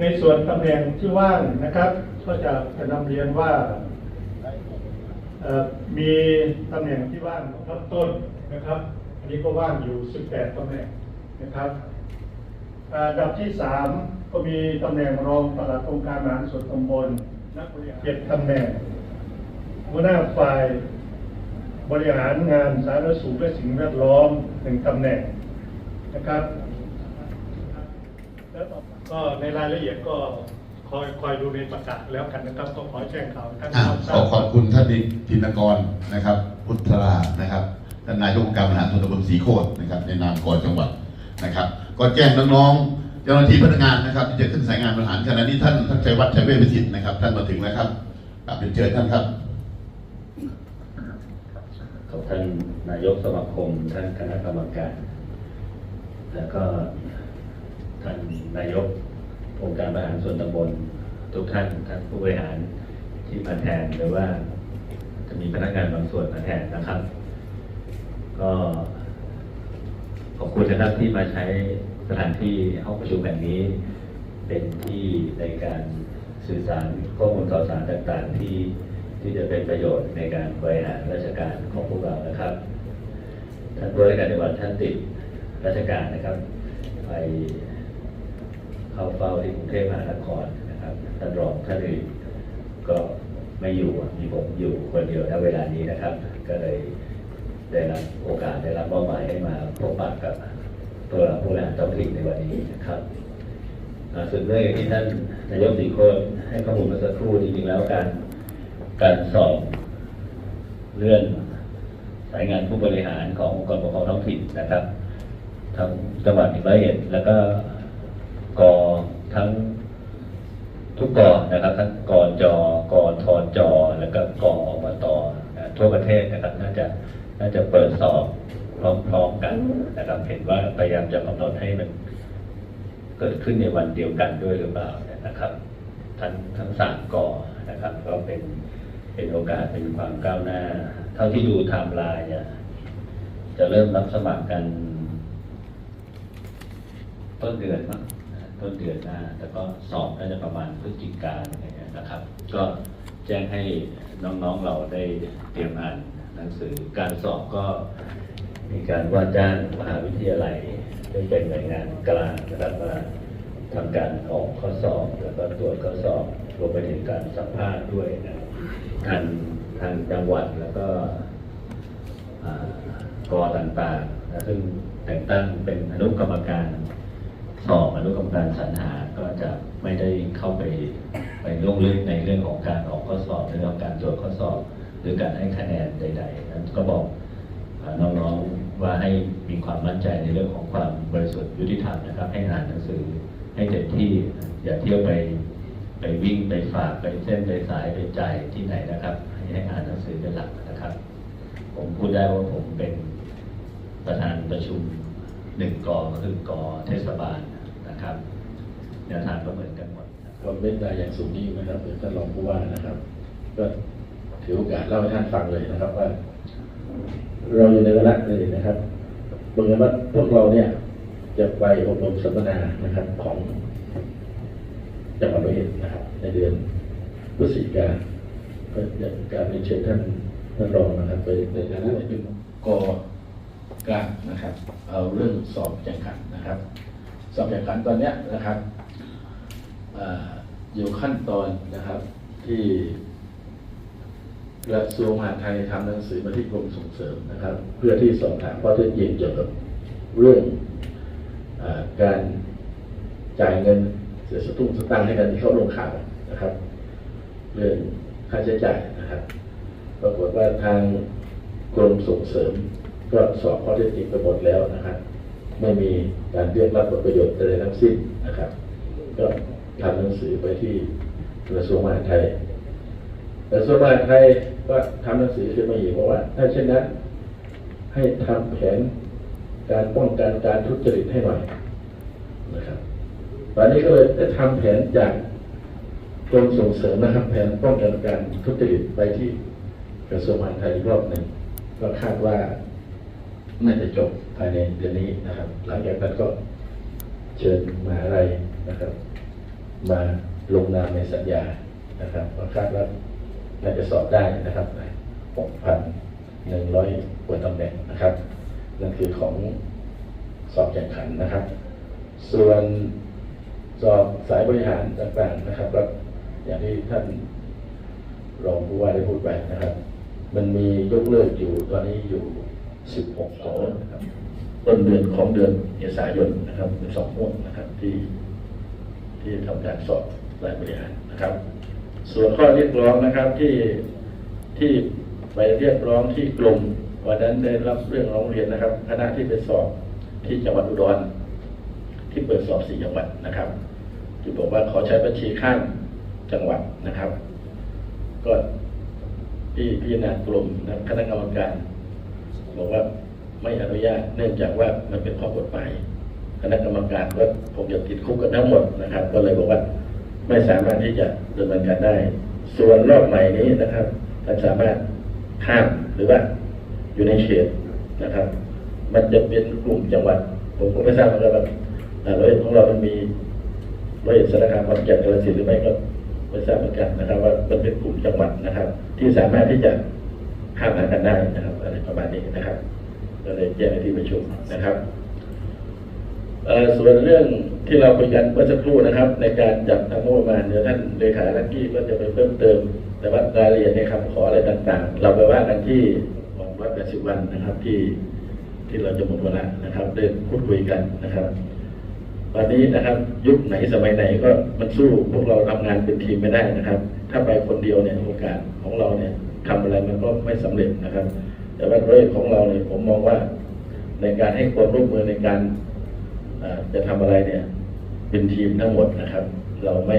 ในส่วนตำแหน่งที่ว่างนะครับ ก็จะจะนำเรียนว่ามีตำแหน่งที่ว่างรับต้นนะครับ อันนี้ก็ว่างอยู่ 18ตำแหน่งนะครับอันดับที่ 3 ก็มีตำแหน่งรองปลัดองค์การบริหารส่วนตำบลเจ็ดตำแหน่งหัวหน้าฝ่ายบริหารงานสาธารณสุขและสิ่งแวดล้อมหนึ่งตำแหน่งนะครับ ก็ในรายละเอียดก็คอยคอยดูในประกาศแล้วกันนะครับก็ขอแจ้งข่าวให้ท่านอะรับทขราอบขอบคุณท่านธินกรนะครับ พุทธรานะครับท่านนายกองค์การบริหารส่วนตำบลศรีโคตรนะครับ ในนามกรจังหวัดนะครับ ก็แจ้งน้องๆเจ้าหน้าที่พนักงานนะครับ ที่จะขึ้นสายงานบริหารขณะนี้ท่านท่านชัยวัฒน์ชัยเวชวิสิทธิ์นะครับ ท่านมาถึงแล้วครับกลับเรียนเชิญท่านครับ ขอบท่านนายกสมาคม ท่านคณะกรรมการ แล้วก็ท่านนายก องค์การบริหารส่วนตำบลทุกท่านท่านผู้บริหารที่มาแทนหรือว่า จะมีพนักงานบางส่วนมาแทนนะครับ ก็ขอบคุณนะครับที่มาใช้สถานที่ห้องประชุมแห่งนี้ เป็นที่ในการสื่อสารข้อมูลข่าวสารต่างๆ ที่ที่จะเป็นประโยชน์ในการบริหารราชการของพวกเรานะครับท่านผู้ราชการจังหวัดท่านติดราชการนะครับ ไป เข้าเฝ้าที่กรุงเทพมหานครนะครับท่านรองท่านอื่นก็ไม่อยู่มีผมอยู่คนเดียวณเวลานี้นะครับ ก็เลยได้รับโอกาสได้รับมอบหมายให้มาพบปะกับตัวผู้บริหารท้องถิ่นในวันนี้นะครับส่วนเรื่องที่ท่านนายกสีโคตรให้ข้อมูลมื่อสักครู่จริงๆแล้วการการสอบเลื่อนสายงานผู้บริหารขององค์กรปกครองท้องถิ่นนะครับทั้งจังหวัดร้อยเอ็ดแล้วก็ กอทั้งทุกกอนะครับ ทั้งกอจอกอทอจอ แล้วก็กออบตนะทั่วประเทศนะครับ น่าจะน่าจะเปิดสอบพร้อมๆกันนะครับเห็นว่าพยายามจะกำหนดให้มันเกิดขึ้นในวันเดียวกันด้วยหรือเปล่าเนี่ยนะครับ ทั้งทั้งสามก่อนะครับ ก็เป็นเป็นโอกาสเป็นความก้าวหน้า เท่าที่ดูไทม์ไลน์เนี่ยจะเริ่มรับสมัครกัน ต้นเดือนมั้ง ต้นเดือนหน้า แล้วก็สอบน่าจะประมาณพฤศจิกาอะไรเงี้ยนะครับ ก็แจ้งให้น้องๆเราได้เตรียมอ่านหนังสือการสอบก็มีการว่าจ้างมหาวิทยาลัยซึ่งเป็นหน่วยงานกลางนะครับมาทำการออกข้อสอบแล้วก็ตรวจข้อสอบรวมไปถึงการสัมภาษณ์ด้วยนะทางทางจังหวัดแล้วก็อ่ากอต่างๆนะซึ่งแต่งตั้งเป็นอนุกรรมการ สอบอนุกรรมการสรรหาก็จะไม่ได้เข้าไปไปลงลึกในเรื่องของการออกข้อสอบเรื่องการตรวจข้อสอบ หรือการให้คะแนนใด ๆ นั้นก็บอกน้องๆว่าให้มีความมั่นใจในเรื่องของความบริสุทธิ์ยุติธรรมนะครับ ให้อ่านหนังสือให้เต็มที่อย่าเที่ยวไปไปวิ่งไปฝากไปเส้นไปสายไปใจที่ไหนนะครับ ให้ให้อ่านหนังสือเป็นหลักนะครับ ผมพูดได้ว่าผมเป็นประธานประชุม หนึ่งกอก็คือกอเทศบาลนะครับแนวทางก็เหมือนกันหมดความเมตตาอย่างสูงยิ่งนะครับท่านรองผู้ว่านะครับ ก็ถือโอกาสเล่าให้ท่านฟังเลยนะครับว่า เราอยู่ในวาระเลยนะครับบังเอิญว่าพวกเราเนี่ย จะไปอบรมสัมมนานะครับของจังหวัดร้อยเอ็ดนะครับ ในเดือนพฤศจิกาก็จะการเรียนเชิญท่านท่านรองนะครับ ไปในฐานะเป็นกอ กลางนะครับ เอาเรื่องสอบแข่งขันนะครับ สอบแข่งขันตอนนี้นะครับออยู่ขั้นตอนนะครับที่กระทรวงมหาดไทยทำหนังสือมาที่กรมส่งเสริมนะครับ เพื่อที่สอบถามข้อเท็จจริงเกี่ยวกับเรื่องอการจ่ายเงินเสียสตุ้งสตางค์ให้กันที่เขาลงข่าวนะครับ เรื่องค่าใช้จ่ายนะครับ ปรากฏว่าทางกรมส่งเสริม ก็สอบข้อเท็จจริงไปหมดแล้วนะครับ ไม่มีการเรียกรับผลประโยชน์ใดทั้งสิ้นนะครับ ก็ทำหนังสือไปที่กระทรวงมหาดไทยกระทรวงมหาดไทยก็ทำหนังสือขึ้นมาอีกบอกว่า ถ้าเช่นนั้น ให้ทำแผนการป้องกันการทุจริตให้หน่อยนะครับตอนนี้ก็เลยได้ทำแผนจากกรมส่งเสริมนะครับ แผนป้องกันการทุจริตไปที่กระทรวงมหาดไทยอีกรอบหนึ่งก็คาดว่า น่าจะจบภายในเดือนนี้นะครับ หลังจากนั้นก็เชิญมหาลัยนะครับ มาลงนามในสัญญานะครับคาดว่าน่าจะสอบได้นะครับ6,100กว่าตำแหน่งนะครับ นั่นคือของสอบแข่งขันนะครับ ส่วนสอบสายบริหารต่างๆนะครับก็อย่างที่ท่านรองผู้ว่าได้พูดไปนะครับ มันมียกเลิกอยู่ตอนนี้อยู่ 16ของนะครับต้นเดือนของเดือนเมษายนนะครับเป็นสองห่วงนะครับ ที่ ที่ทำการสอบรายบริหารนะครับ ส่วนข้อเรียกร้องนะครับที่ที่ไปเรียกร้องที่กลุ่มวันนั้นได้รับเรื่องร้องเรียนนะครับ คณะที่ไปสอบที่จังหวัดอุดรที่เปิดสอบสี่จังหวัดนะครับที่บอกว่าขอใช้บัญชีข้ามจังหวัดนะครับ ก็ที่พิจารณากลุ่มคณะกรรมการ บอกว่าไม่อนุญาตเนื่องจากว่ามันเป็นข้อกฎหมายคณะกรรมการก็คงจะติดคุกกันทั้งหมดนะครับ ก็เลยบอกว่าไม่สามารถที่จะดำเนินการได้ ส่วนรอบใหม่นี้นะครับท่านสามารถข้ามหรือว่าอยู่ในเขตนะครับ มันจะเป็นกลุ่มจังหวัด ผมผมไม่ทราบเหมือนกันว่าอ่าร้อยของเรามันมีร้อยเอ็ดสารคามขอนแก่นกาฬสินธุ์หรือไม่ก็ไม่ทราบเหมือนกันนะครับ ว่ามันเป็นกลุ่มจังหวัดนะครับ ที่สามารถที่จะ ข้ามหากันได้นะครับอะไรประมาณนี้นะครับก็เลยแจ้งในที่ประชุมนะครับส่วนเรื่องที่เราคุยกันเมื่อสักครู่นะครับ ในการจัดทำงบประมาณเดี๋ยวท่านเลขาลักกี้ก็จะไปเพิ่มเติม แต่ว่ารายละเอียดในคำขออะไรต่างๆ เราไปว่ากันที่วันร้อยแปดสิบวันนะครับที่ที่เราจะหมดเวลานะครับเดินพูดคุยกันนะครับวันนี้นะครับ ยุคไหนสมัยไหนก็มันสู้พวกเราทำงานเป็นทีมไม่ได้นะครับ ถ้าไปคนเดียวเนี่ยโอกาสของเราเนี่ย ทำอะไรมันก็ไม่สำเร็จนะครับ แต่ว่าเรื่องของเราเนี่ยผมมองว่าในการให้ความร่วมมือในการจะทำอะไรเนี่ย เป็นทีมทั้งหมดนะครับ เราไม่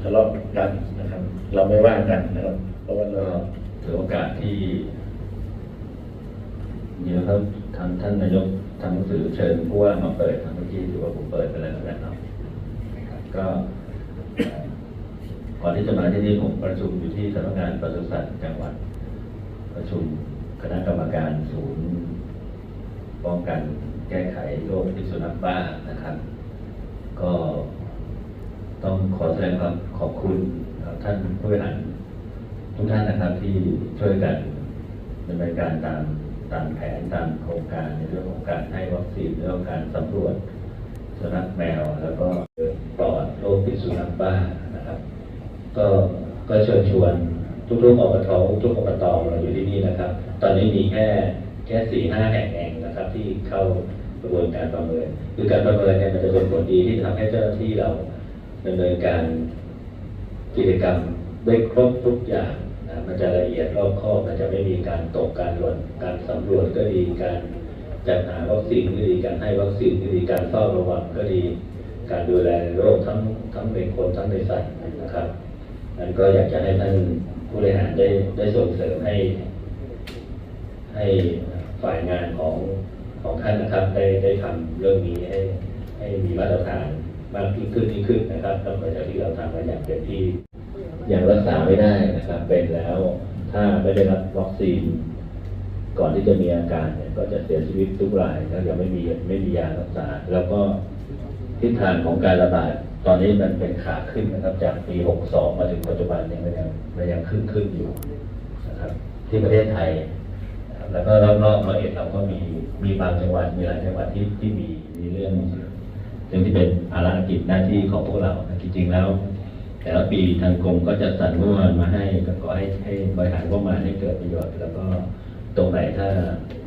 ทะเลาะกันนะครับ เราไม่ว่ากันนะครับ เพราะว่าเราถือโอกาสที่เดี๋ยวเขาทางท่านนายกทำหนังสือเชิญผู้ว่ามาเปิดทางเมื่อกี้ถือว่าผมเปิดไปแล้วนะครับก็ ก่อนที่จะมาที่นี่ผมประชุมอยู่ที่สำนักงานปศุสัตว์จังหวัด ประชุมคณะกรรมการศูนย์ป้องกันแก้ไขโรคพิษสุนัขบ้านะครับ ก็ต้องขอแสดงความขอบคุณท่านผู้บริหารทุกท่านนะครับที่ช่วยกันดำเนินการตามตามแผนตามโครงการในเรื่องของการให้วัคซีนเรื่องการสำรวจสุนัขแมว แล้วก็ปลอดโรคพิษสุนัขบ้า ก็ก็เชิญชวนทุกๆอบตทุกๆอบตเราอยู่ที่นี่นะครับ ตอนนี้มีแค่แค่สี่ห้าแห่งเองนะครับ ที่เข้ากระบวนการประเมินคือการประเมินเนี่ยมันจะเป็นผลดีที่ทำให้เจ้าหน้าที่เราดำเนินการกิจกรรมได้ครบทุกอย่างนะมันจะละเอียดรอบคอบมันจะไม่มีการตกการหล่นการสำรวจก็ดีการจัดหาวัคซีนก็ดีการให้วัคซีนก็ดีการเฝ้าระวังก็ดี การดูแลโรคทั้งทั้งในคนทั้งในสัตว์นะครับ นั้นก็อยากจะให้ท่านผู้บริหารได้ได้ส่งเสริมให้ ให้ฝ่ายงานของของท่านนะครับได้ได้ทำเรื่องนี้ให้ให้มีมาตรฐานมากยิ่งขึ้นยิ่งขึ้นนะครับนอกจากที่เราทำมาอย่างเต็มที่ยังรักษาไม่ได้นะครับ เป็นแล้วถ้าไม่ได้รับวัคซีน ก่อนที่จะมีอาการเนี่ยก็จะเสียชีวิตทุกรายแล้วยังไม่มีไม่มียารักษา แล้วก็ทิศทางของการระบาด ตอนนี้มันเป็นขาขึ้นนะครับ จากปี 62 มาถึงปัจจุบันเนี่ยมันยังมันยังขึ้นขึ้นอยู่นะครับ ที่ประเทศไทย แล้วก็รอบๆร้อยเอ็ดเราก็มีมีบางจังหวัดมีหลายจังหวัดที่ที่มีมีเรื่องซึ่งที่เป็นภารกิจหน้าที่ของพวกเราจริงๆแล้ว แต่ละปีทางกรมก็จะสั่งงบประมาณมาให้ก็ขอให้ให้บริหารงบประมาณให้เกิดประโยชน์ แล้วก็ตรงไหนถ้า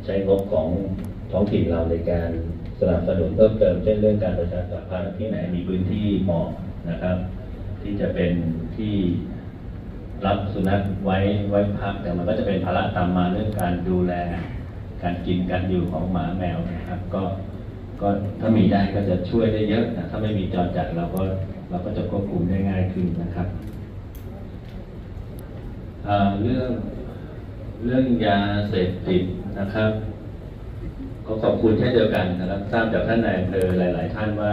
ใช้งบของท้องถิ่นเราในการ สนับสนุนเพิ่มเติมเช่นเรื่องการประชาสัมพันธ์ที่ไหนมีพื้นที่เหมาะนะครับ ที่จะเป็นที่รับสุนัขไว้ไว้พักแต่มันก็จะเป็นภาระตามมาเรื่องการดูแล การกินการอยู่ของหมาแมวนะครับ ก็ก็ถ้ามีได้ก็จะช่วยได้เยอะนะถ้าไม่มีจรจัดเราก็เราก็จะควบคุมได้ง่ายขึ้นนะครับเรื่องเรื่องยาเสพติดนะครับ ก็ขอบคุณเช่นเดียวกันนะครับทราบจากท่านนายอำเภอหลาย ๆ ท่านว่า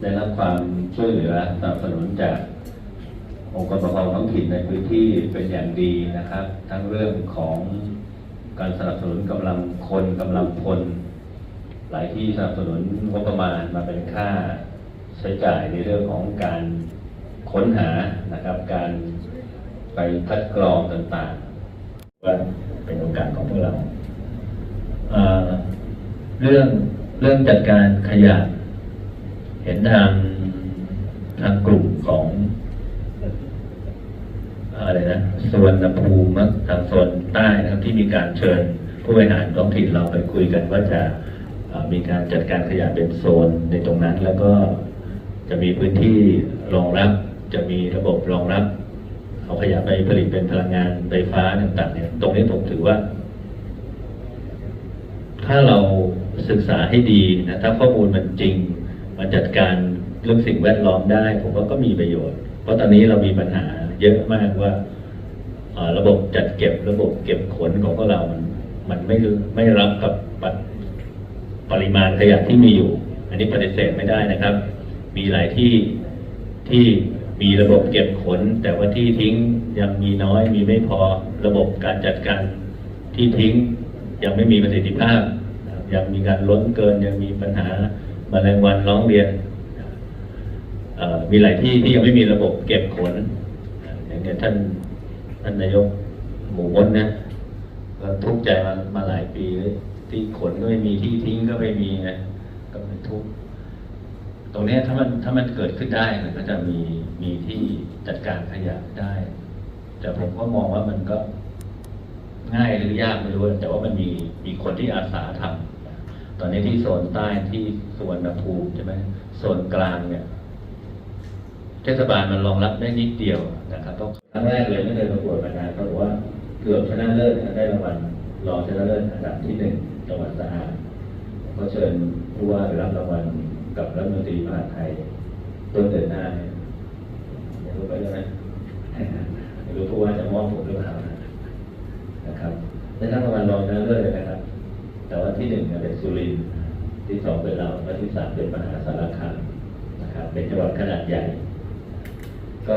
ได้รับความช่วยเหลือสนับสนุนจากองค์กรปกครองท้องถิ่นในพื้นที่เป็นอย่างดีนะครับ ทั้งเรื่องของการสนับสนุนกำลังคนกำลังพล หลายที่สนับสนุนงบประมาณมาเป็นค่าใช้จ่ายในเรื่องของการค้นหานะครับ การไปคัดกรองต่างๆว่าเป็นโอกาสของพวกเรา เรื่องเรื่องจัดการขยะ เห็นทางทางกลุ่มของอะไรนะสวนภูมิทางโซนใต้นะครับที่มีการเชิญผู้บริหารท้องถิ่นเราไปคุยกันว่าจะมีการจัดการขยะเป็นโซนในตรงนั้น แล้วก็จะมีพื้นที่รองรับ จะมีระบบรองรับ เอาขยะไปผลิตเป็นพลังงานไฟฟ้าต่างๆเนี่ยตรงนี้ผมถือว่า ถ้าเรา ศึกษาให้ดีนะถ้าข้อมูลมันจริงมาจัดการเรื่องสิ่งแวดล้อมได้ ผมว่าก็มีประโยชน์ เพราะตอนนี้เรามีปัญหาเยอะมากว่าระบบจัดเก็บระบบเก็บขนของพวกเรา มันมันไม่ไม่รับกับปริปริมาณขยะที่มีอยู่ อันนี้ปฏิเสธไม่ได้นะครับ มีหลายที่ที่มีระบบเก็บขน แต่ว่าที่ทิ้งยังมีน้อยมีไม่พอระบบการจัดการที่ทิ้งยังไม่มีประสิทธิภาพ ยังมีการล้นเกินยังมีปัญหาแมลงวันร้องเรียนมีหลายที่ที่ยังไม่มีระบบเก็บขนอย่างเนี้ยท่านท่านนายกหมู่มดนะก็ทุกข์ใจมามาหลายปีเลยที่ขนก็ไม่มีที่ทิ้งก็ไม่มีนะก็เป็นทุกข์ตรงนี้ถ้ามันถ้ามันเกิดขึ้นได้มันก็จะมีมีที่จัดการขยะได้ แต่ผมก็มองว่ามันก็ง่ายหรือยากไม่รู้แต่ว่ามันมีมีคนที่อาสาทำ อนนี้ที่โซนใต้ที่สวนภูมิใช่ไหมโซนกลางเนี่ยเทศบาลมันรองรับได้นิดเดียวนะครับต้องครั้งแรกเลยไม่เคยประกวดมานานเขาบอกว่าเกือบชนะเลิศได้รางวัลรองชนะเลิศอันดับที่หนึ่งจังหวัดสะอาดก็เชิญผู้ว่าไปรับรางวัลกับรัฐมนตรีมหาไทยต้นเดือนหน้าเนี่ยไม่รู้ไปแล้วนะไม่รู้ผู้ว่าจะมอบผมหรือเปล่านะครับได้ทั้งรางวัลรองชนะเลิศเลยนะครับ สุรินทร์ที่สองเป็นเราและที่สามเป็นมหาสารคามนะครับ เป็นจังหวัดขนาดใหญ่ ก็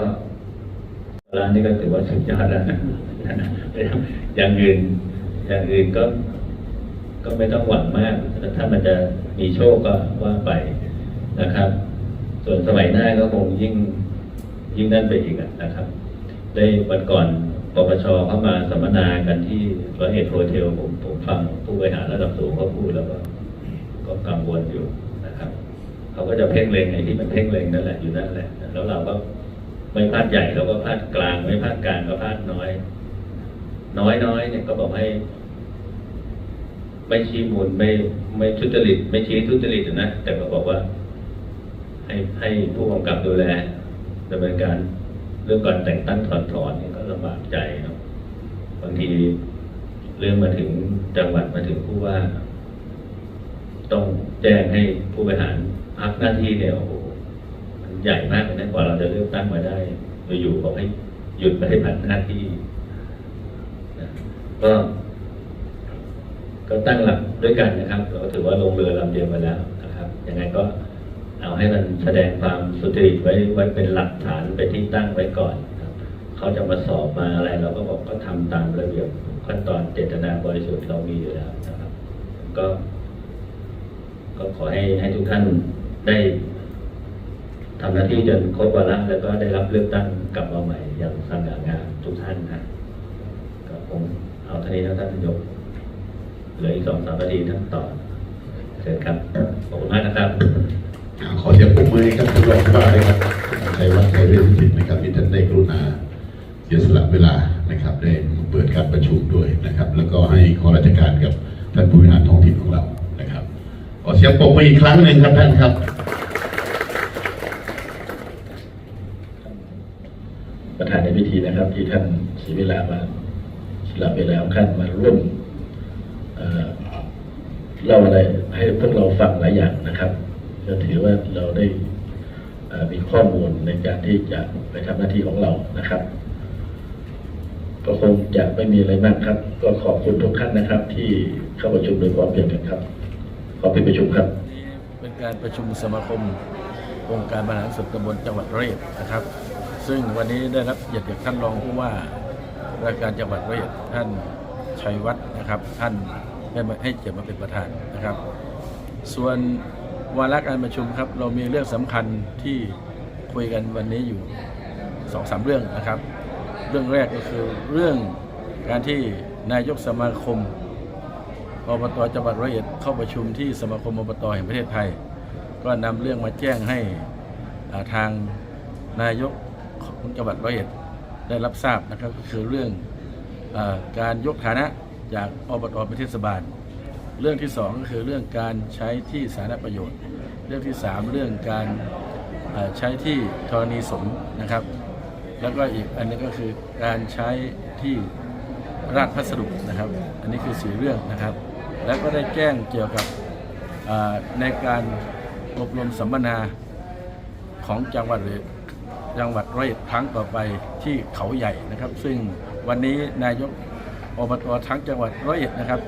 ร้านนี้ก็ถือว่าสุดยอดแล้วนะอย่างอื่นอย่างอื่นก็ ก็ไม่ต้องหวังมากถ้ามันจะมีโชคก็ว่าไปนะครับ ส่วนสมัยหน้าก็คงยิ่งยิ่งนั่นไปอีกนะครับ ได้วันก่อนปปชเข้ามาสัมมนากันที่ร้อยเอ็ดโฮเทลผม ฟังผู้บริหารระดับสูงเขาพูดแล้วก็ก็กังวลอยู่นะครับเขาก็จะเพ่งเล็งไอ้ที่มันเพ่งเล็งนั่นแหละอยู่นั่นแหละ แล้วเราก็ไม่พลาดใหญ่เราก็พลาดกลาง ไม่พลาดกลางก็พลาดน้อย น้อยน้อยเนี่ยก็บอกให้ ไม่ชี้มูลไม่ไม่ทุจริต ไม่ชี้ทุจริตนะแต่ก็บอกว่า ให้ให้ผู้กำกับดูแลดำเนินการเรื่องการแต่งตั้งถอนถอนนี่ก็ลำบากใจเนาะบางที เรื่องมาถึงจังหวัดมาถึงผู้ว่า ต้องแจ้งให้ผู้บริหารพักหน้าที่เนี่ยโอ้โหมันใหญ่มากนะกว่าเราจะเลือกตั้งมาได้อยู่บอกให้หยุดปฏิบัติหน้าที่นะก็ก็ตั้งหลักด้วยกันนะครับ เราก็ถือว่าลงเรือลำเดียวมาแล้วนะครับยังไงก็เอาให้มันแสดงความสุจริตไว้ไว้เป็นหลักฐานเป็นที่ตั้งไว้ก่อน เขาจะมาสอบมาอะไร เราก็บอกก็ทำตามระเบียบขั้นตอนเจตนาบริสุทธิ์เรามีอยู่แล้วนะครับ ก็ ก็ขอให้ให้ทุกท่านได้ทำหน้าที่จนครบวาระแล้วก็ได้รับเลือกตั้งกลับมาใหม่อย่างสง่างามทุกท่านนะก็ผมเอาเท่านี้นะท่านนยกเหลืออีกสองสามนาทีท่านต่อเชิญครับขอบคุณมากนะครับ ขอเสียงปรบมือให้กับท่านรองผู้ว่าด้วยครับชัยวัฒน์ชัยเวชศิษย์นะครับที่ท่านได้กรุณา เสียสละเวลานะครับ ได้เปิดการประชุมด้วยนะครับ แล้วก็ให้ข้อราชการกับท่านผู้บริหารท้องถิ่นของเรานะครับขอเสียงปรบมืออีกครั้งหนึ่งครับท่านครับ ประธานในพิธีนะครับ ที่ท่านเสียเวลามาสละเวลาของท่านมาร่วมเล่าอะไรให้พวกเราฟังหลายอย่างนะครับก็ถือว่าเราได้มีข้อมูลในการที่จะไปทำหน้าที่ของเรานะครับ ก็คงจะไม่มีอะไรมากครับ ก็ขอบคุณทุกท่านนะครับ ที่เข้าประชุมโดยพร้อมเพียงกันครับ ขอปิดประชุมครับเป็นการประชุมสมาคมองค์การบริหารส่วนตำบลจังหวัดร้อยเอ็ดนะครับ ซึ่งวันนี้ได้รับเกียรติจากท่านรองผู้ว่าราชการจังหวัดร้อยเอ็ดท่านชัยวัฒน์นะครับ ท่านได้มาให้เกียรติมาเป็นประธานนะครับ ส่วนวาระการประชุมครับ เรามีเรื่องสำคัญที่คุยกันวันนี้อยู่สองสามเรื่องนะครับ รื่องแรกก็คือเรื่องการที่นายกสมาคมอบตจังหวัดร้อยเอ็ดเข้าประชุมที่สมาคมอบตแห่งประเทศไทย ก็นำเรื่องมาแจ้งให้ทางนายกของจังหวัดร้อยเอ็ดได้รับทราบนะครับก็คือเรื่องอการยกฐานะจากอบตเป็นเทศบาล เรื่องที่สองก็คือเรื่องการใช้ที่สาธารณประโยชน์ เรื่องที่สามเรื่องการใช้ที่ธรณีสงนะครับ แล้วก็อีกอันนึงก็คือการใช้ที่ราชพัสดุนะครับ อันนี้คือสีเรื่องนะครับ แล้วก็ได้แจ้งเกี่ยวกับในการอบรมสัมมนาของจังหวัดเลยจังหวัดร้อยเอ็ดครั้งต่อไปที่เขาใหญ่นะครับ ซึ่งวันนี้นายกอบตทั้งจังหวัดร้อยเอ็ดนะครับ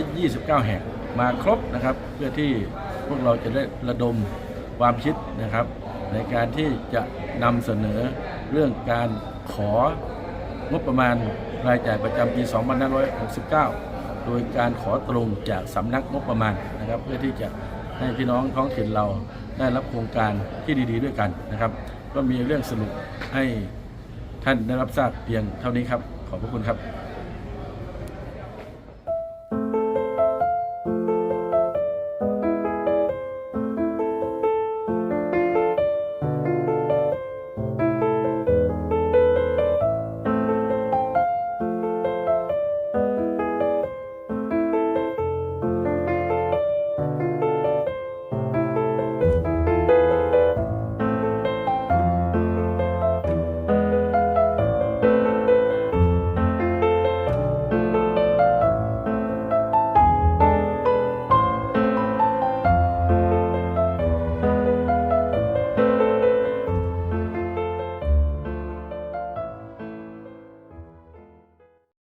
129 แห่งมาครบนะครับ เพื่อที่พวกเราจะได้ระดมความคิดนะครับ ในการที่จะนำเสนอ เรื่องการของบประมาณรายจ่ายประจำปี 2569 โดยการขอตรงจากสำนักงบประมาณนะครับ เพื่อที่จะให้พี่น้องท้องถิ่นเราได้รับโครงการที่ดี ๆ ด้วยกันนะครับ ก็มีเรื่องสรุปให้ท่านได้รับทราบเพียงเท่านี้ครับ ขอบพระคุณครับ